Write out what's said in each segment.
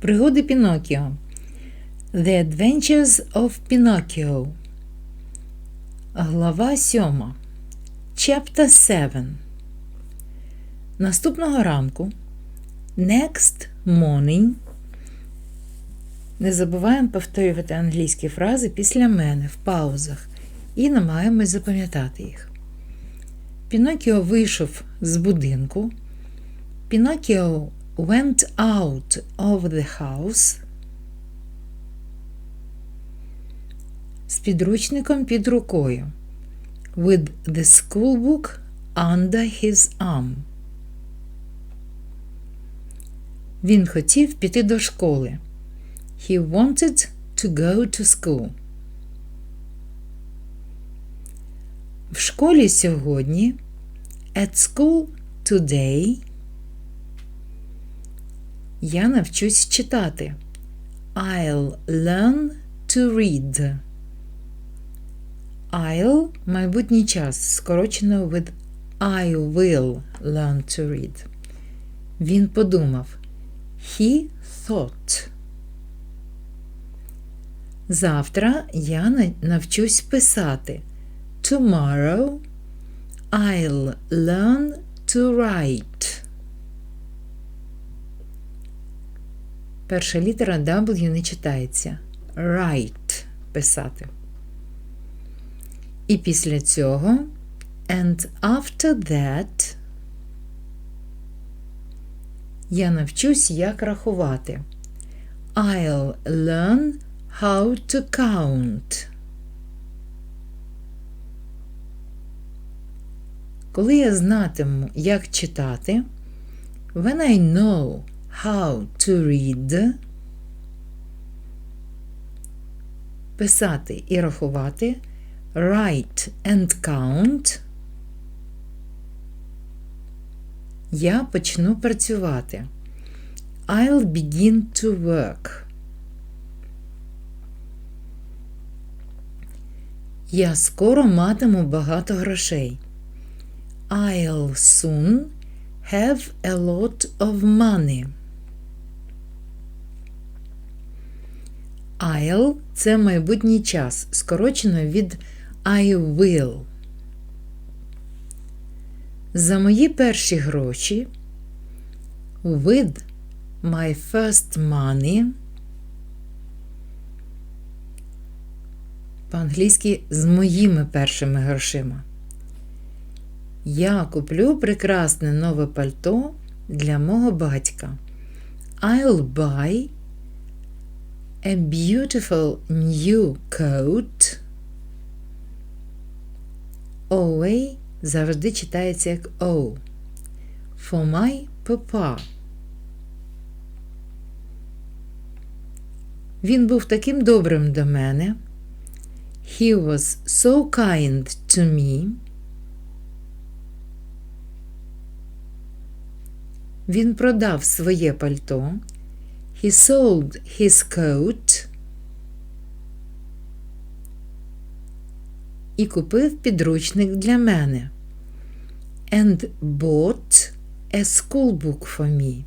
Пригоди Пінокіо. The Adventures of Pinocchio. Глава 7. Chapter 7. Наступного ранку. Next morning. Не забуваємо повторювати англійські фрази після мене в паузах і намагаємось запам'ятати їх. Пінокіо вийшов з будинку. Пінокіо went out of the house з підручником під рукою with the schoolbook under his arm. Він хотів піти до школи. He wanted to go to school. В школі сьогодні at school today я навчусь читати. I'll learn to read. I'll майбутній час скорочено with I will learn to read. Він подумав. He thought. Завтра я навчусь писати. Tomorrow I'll learn to write. Перша літера W не читається. Write писати. І після цього and after that я навчусь, як рахувати. I'll learn how to count. Коли я знатиму, як читати, when I know how to read, писати і рахувати, write and count, я почну працювати. I'll begin to work. Я скоро матиму багато грошей. I'll soon have a lot of money. I'll це майбутній час, скорочено від I will. За мої перші гроші with my first money по-англійськи з моїми першими грошима. Я куплю прекрасне нове пальто для мого батька. I'll buy a beautiful new coat. Away завжди читається як O. For my papa. Він був таким добрим до мене. He was so kind to me. Він продав своє пальто. He sold his coat. І купив підручник для мене. And bought a schoolbook for me.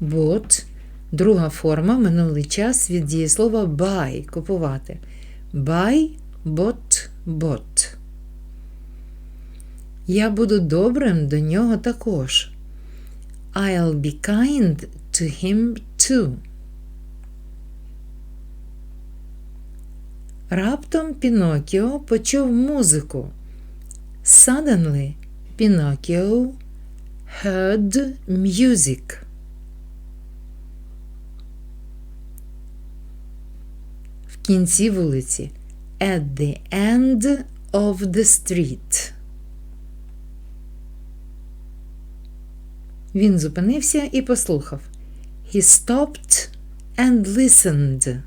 Bought – друга форма минулий час від дієслова buy – купувати. Buy, bought, bought. Я буду добрим до нього також. I'll be kind to him too. Раптом Пінокіо почув музику. Suddenly Pinocchio heard music. В кінці вулиці. At the end of the street. Він зупинився і послухав. He stopped and listened.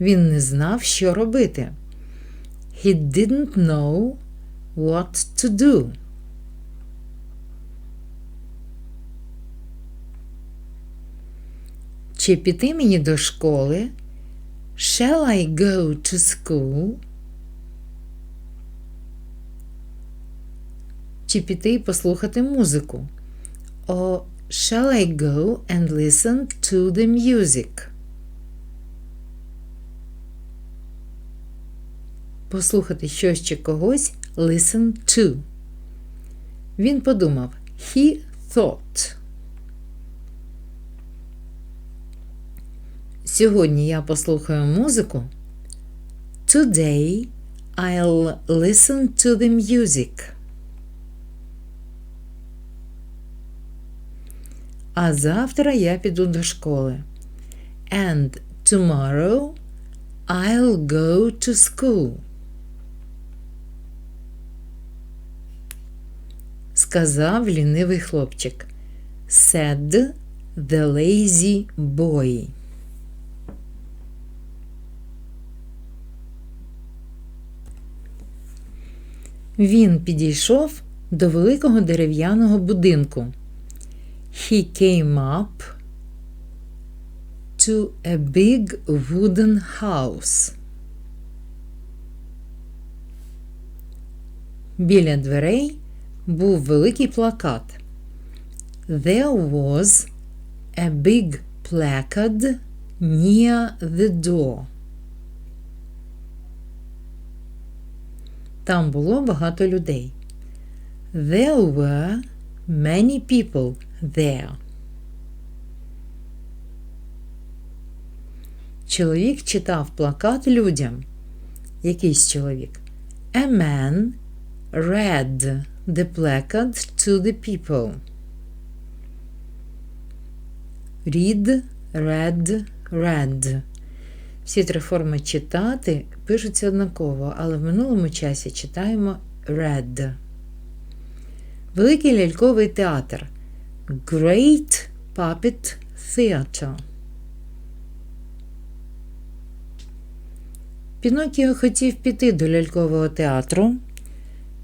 Він не знав, що робити. He didn't know what to do. Чи піти мені до школи? Shall I go to school? Чи піти і послухати музику? Or shall I go and listen to the music? Послухати щось чи когось listen to. Він подумав he thought. Сьогодні я послухаю музику. Today I'll listen to the music. А завтра я піду до школи. And tomorrow I'll go to school. Сказав лінивий хлопчик. Said the lazy boy. Він підійшов до великого дерев'яного будинку. He came up to a big wooden house. Біля дверей був великий плакат. There was a big placard near the door. Там було багато людей. There were many people There. Чоловік читав плакат людям. Якийсь чоловік. A man read the placard to the people. Read, read, read. Всі три форми читати пишуться однаково, але в минулому часі читаємо read. Великий ляльковий театр. Great Puppet Theatre. Пінокіо хотів піти до лялькового театру.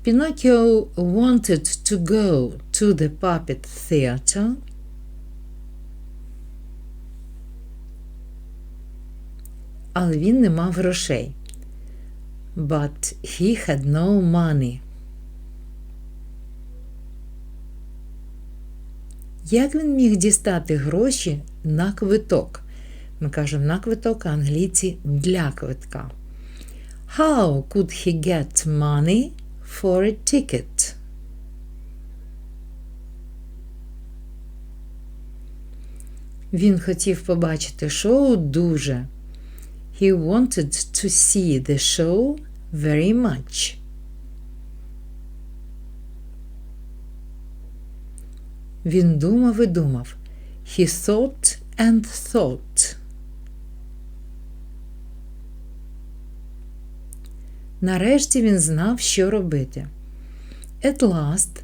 Pinocchio wanted to go to the puppet theater. Але він не мав грошей. But he had no money. Як він міг дістати гроші на квиток? Ми кажемо на квиток, англійці для квитка. How could he get money for a ticket? Він хотів побачити шоу дуже. He wanted to see the show very much. Він думав і думав. He thought and thought. Нарешті він знав, що робити. At last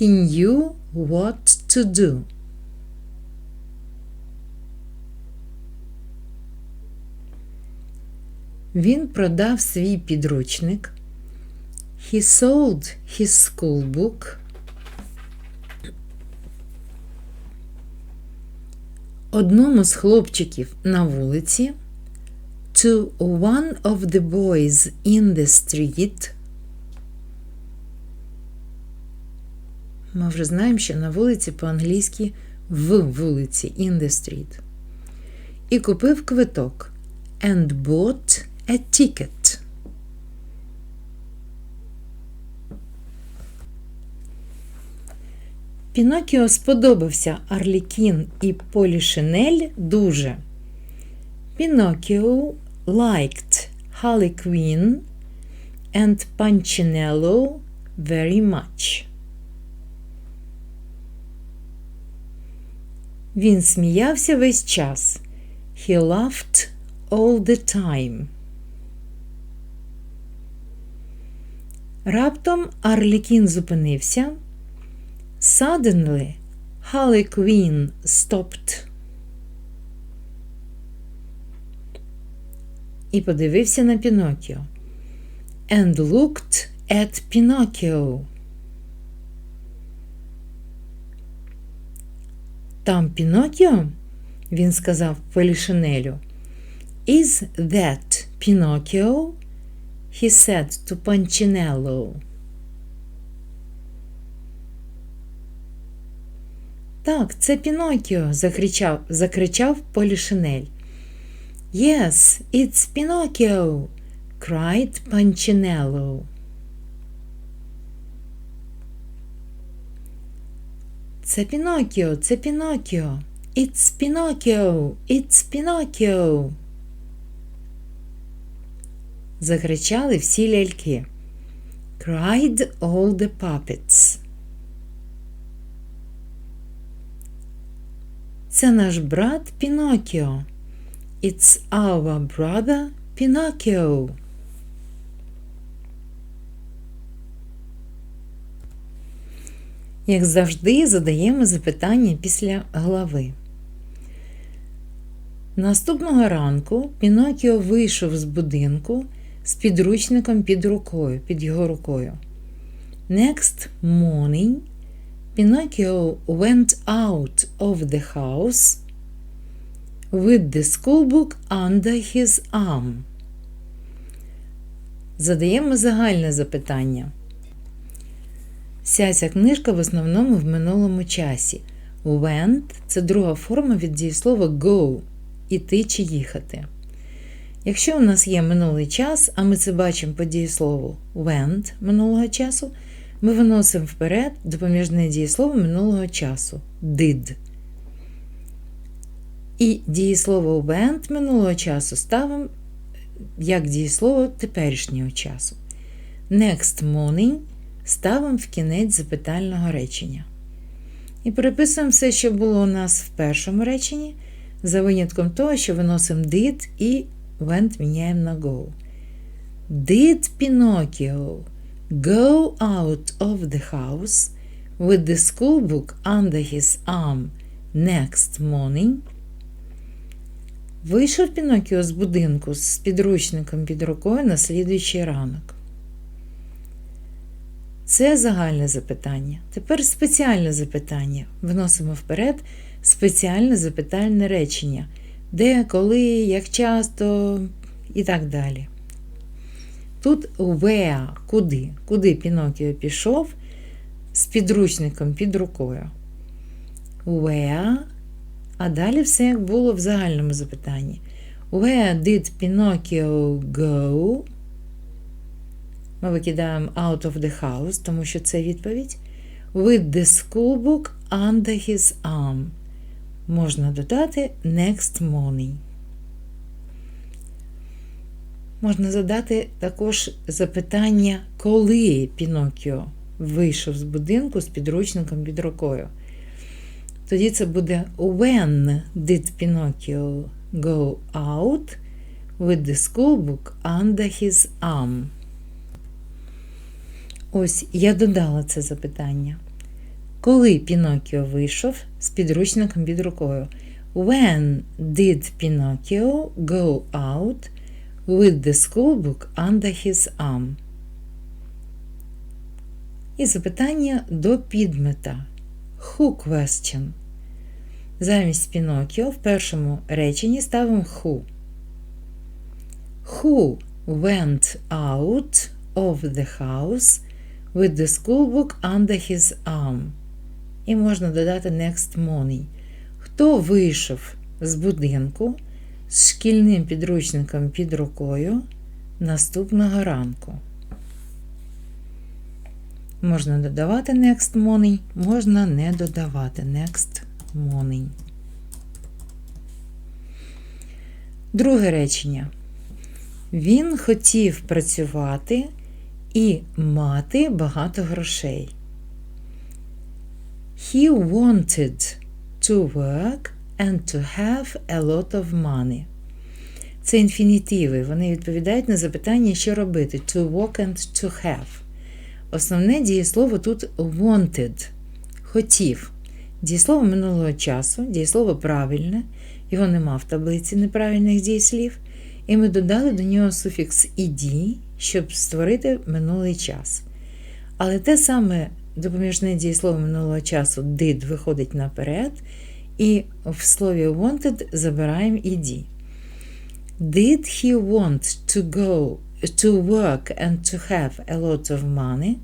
he knew what to do. Він продав свій підручник. He sold his school book. Одному з хлопчиків на вулиці. To one of the boys in the street. Ми вже знаємо, що на вулиці по-англійськи в вулиці in the street. І купив квиток. And bought a ticket. Пінокіо сподобався Арлікін і Полішинель дуже. Пінокіо liked Harley Quinn and Punchinello very much. Він сміявся весь час. He laughed all the time. Раптом Арлікін зупинився. Suddenly, Harley Quinn stopped. І подивився на Пінокіо. And looked at Pinocchio. Там Пінокіо? Він сказав Полішинелю. Is that Pinocchio? He said to Punchinello. Так, це Пінокіо, закричав, закричав Полішинель. Yes, it's Pinocchio, cried Punchinello. Це Пінокіо, це Пінокіо. It's Pinocchio, it's Pinocchio. Закричали всі ляльки. Cried all the puppets. Це наш брат Пінокіо. It's our brother Pinocchio. Як завжди, задаємо запитання після глави. Наступного ранку Пінокіо вийшов з будинку з підручником під рукою, під його рукою. Next morning, Pinocchio went out of the house with the schoolbook under his arm. Задаємо загальне запитання. Вся ця книжка в основному в минулому часі. Went – це друга форма від дієслова go іти чи їхати. Якщо у нас є минулий час, а ми це бачимо по дієслову went минулого часу, ми виносимо вперед допоміжне дієслово минулого часу did. І дієслово went минулого часу ставимо як дієслово теперішнього часу. Next morning ставимо в кінець запитального речення. І переписуємо все, що було у нас в першому реченні, за винятком того, що виносимо did і went міняємо на go. Did Pinocchio go out of the house with the schoolbook under his arm next morning? Вийшов Пінокіо з будинку з підручником під рукою на слідуючий ранок. Це загальне запитання. Тепер спеціальне запитання. Вносимо вперед спеціальне запитальне речення. Де, коли, як часто і так далі. Тут where, куди, куди Пінокіо пішов з підручником під рукою. Where, а далі все як було в загальному запитанні. Where did Pinocchio go? Ми викидаємо out of the house, тому що це відповідь. With the schoolbook under his arm. Можна додати next morning. Можна задати також запитання, коли Пінокіо вийшов з будинку з підручником під рукою. Тоді це буде When did Pinocchio go out with the schoolbook under his arm? Ось я додала це запитання. Коли Пінокіо вийшов з підручником під рукою? When did Pinocchio go out with the schoolbook under his arm? І запитання до підмета. Who question? Замість Пінокіо в першому реченні ставимо who. Who went out of the house with the schoolbook under his arm? І можна додати next morning. Хто вийшов з будинку з шкільним підручником під рукою наступного ранку? Можна додавати next morning, можна не додавати next morning. Друге речення. Він хотів працювати і мати багато грошей. He wanted to work and to have a lot of money. Це інфінітиви. Вони відповідають на запитання, що робити. To work and to have. Основне дієслово тут wanted. Хотів. Дієслово минулого часу, дієслово правильне, його нема в таблиці неправильних дієслів. І ми додали до нього суфікс «ed», щоб створити минулий час. Але те саме допоміжне дієслово минулого часу did виходить наперед, і в слові wanted забираємо «ed». Did he want to go to work and to have a lot of money?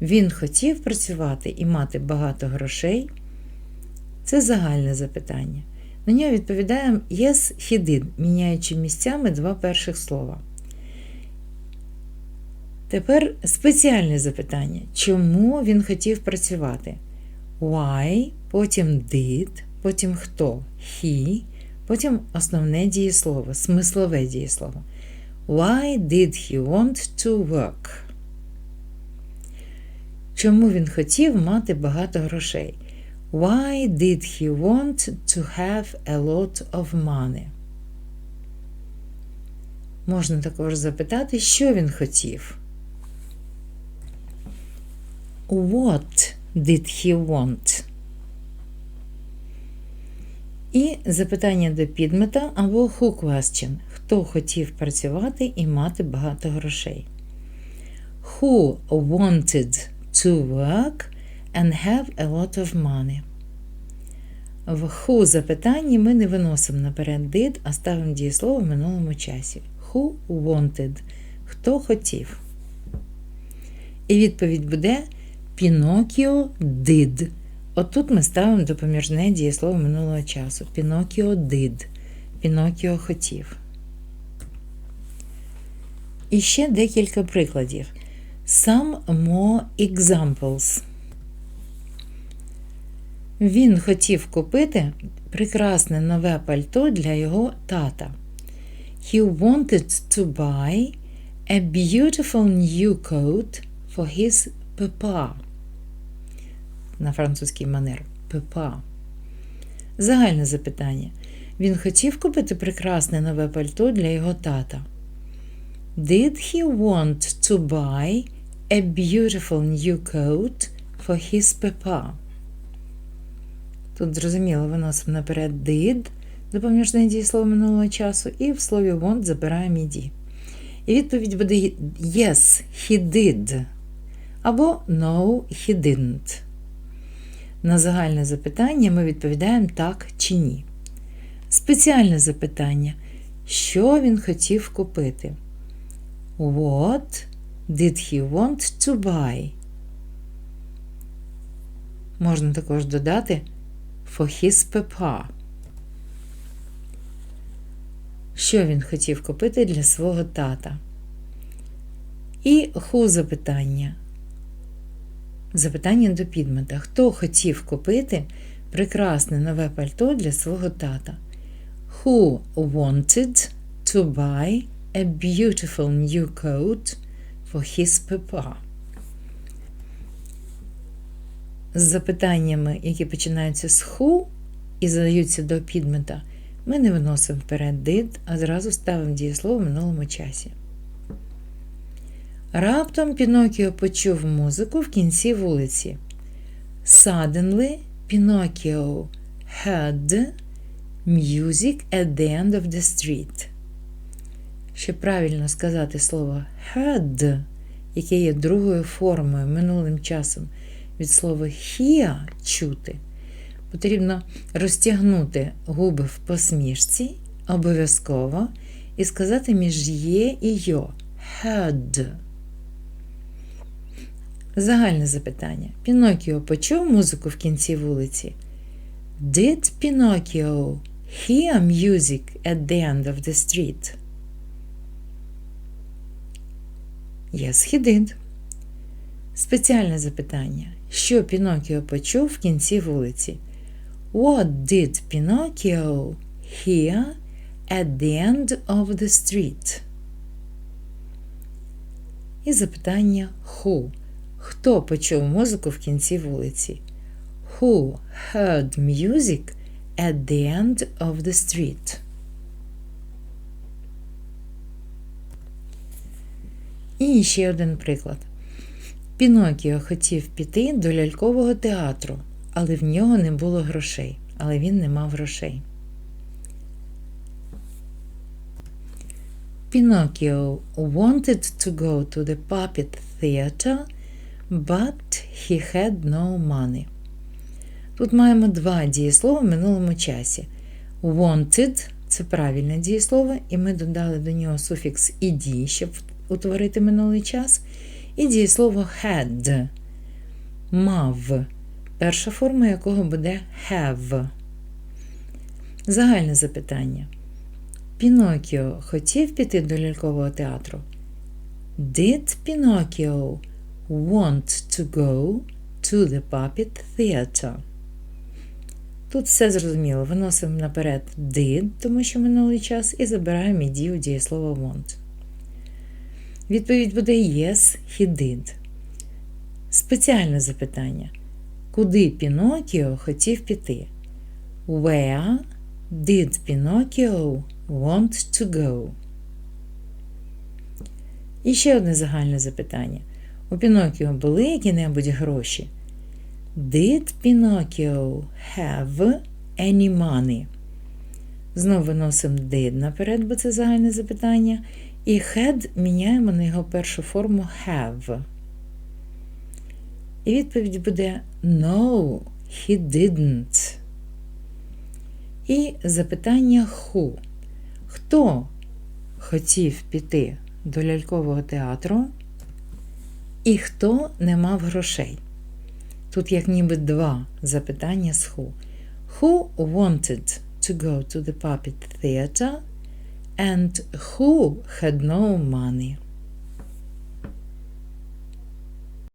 Він хотів працювати і мати багато грошей. Це загальне запитання. На нього відповідаємо yes, he did, міняючи місцями два перших слова. Тепер спеціальне запитання. Чому він хотів працювати? Why, потім did, потім хто? He, потім основне дієслово, смислове дієслово. Why did he want to work? Чому він хотів мати багато грошей? Why did he want to have a lot of money? Можна також запитати, що він хотів. What did he want? І запитання до підмета або who question. Хто хотів працювати і мати багато грошей? Who wanted to work and have a lot of money? В who запитанні ми не виносимо наперед did, а ставимо дієслово в минулому часі. Who wanted? Хто хотів? І відповідь буде Pinocchio did. Отут ми ставимо допоміжне дієслово минулого часу. Pinocchio did. Пінокіо хотів. І ще декілька прикладів. Some more examples. Він хотів купити прекрасне нове пальто для його тата. He wanted to buy a beautiful new coat for his papa. На французький манер. Пепа. Загальне запитання. Він хотів купити прекрасне нове пальто для його тата. Did he want to buy a beautiful new coat for his papa? Тут зрозуміло, виносимо наперед did, допоміжне дієслово минулого часу, і в слові want забираємо «ed». І відповідь буде Yes, he did. Або No, he didn't. На загальне запитання ми відповідаємо так чи ні. Спеціальне запитання. Що він хотів купити? What did he want to buy? Можна також додати for his papa. Що він хотів купити для свого тата? І who запитання. Запитання до підмета. Хто хотів купити прекрасне нове пальто для свого тата? Who wanted to buy a beautiful new coat for his papa? З запитаннями, які починаються з who і задаються до підмета, ми не виносимо вперед did, а зразу ставимо дієслово в минулому часі. Раптом Пінокіо почув музику в кінці вулиці. Suddenly Pinocchio heard music at the end of the street. Щоб правильно сказати слово heard, яке є другою формою минулим часом від слова hear чути, потрібно розтягнути губи в посмішці обов'язково і сказати між є і йо heard. Загальне запитання. Пінокіо почув музику в кінці вулиці? Did Pinocchio hear music at the end of the street? Yes, he did. Спеціальне запитання. Що Пінокіо почув в кінці вулиці? What did Pinocchio hear at the end of the street? І запитання who? Хто почув музику в кінці вулиці? Who heard music at the end of the street? І ще один приклад. Пінокіо хотів піти до лялькового театру, але в нього не було грошей. Але він не мав грошей. Pinocchio wanted to go to the puppet theater, but he had no money. Тут маємо два дієслова в минулому часі. Wanted це правильне дієслово, і ми додали до нього суфікс ed, щоб утворити минулий час. І дієслово had мав перша форма якого буде have. Загальне запитання. Пінокіо хотів піти до лялькового театру? Did Pinocchio want to go to the puppet theater? Тут все зрозуміло. Виносимо наперед did, тому що минулий час, і забираємо і дію дієслова want. Відповідь буде yes, he did. Спеціальне запитання. Куди Пінокіо хотів піти? Where did Pinocchio want to go? І ще одне загальне запитання. У Пінокіо були які-небудь гроші? Did Pinocchio have any money? Знову виносимо did наперед, бо це загальне запитання. І had міняємо на його першу форму have. І відповідь буде No, he didn't. І запитання who. Хто хотів піти до лялькового театру і хто не мав грошей? Тут як ніби два запитання з who. Who wanted to go to the puppet theater and who had no money?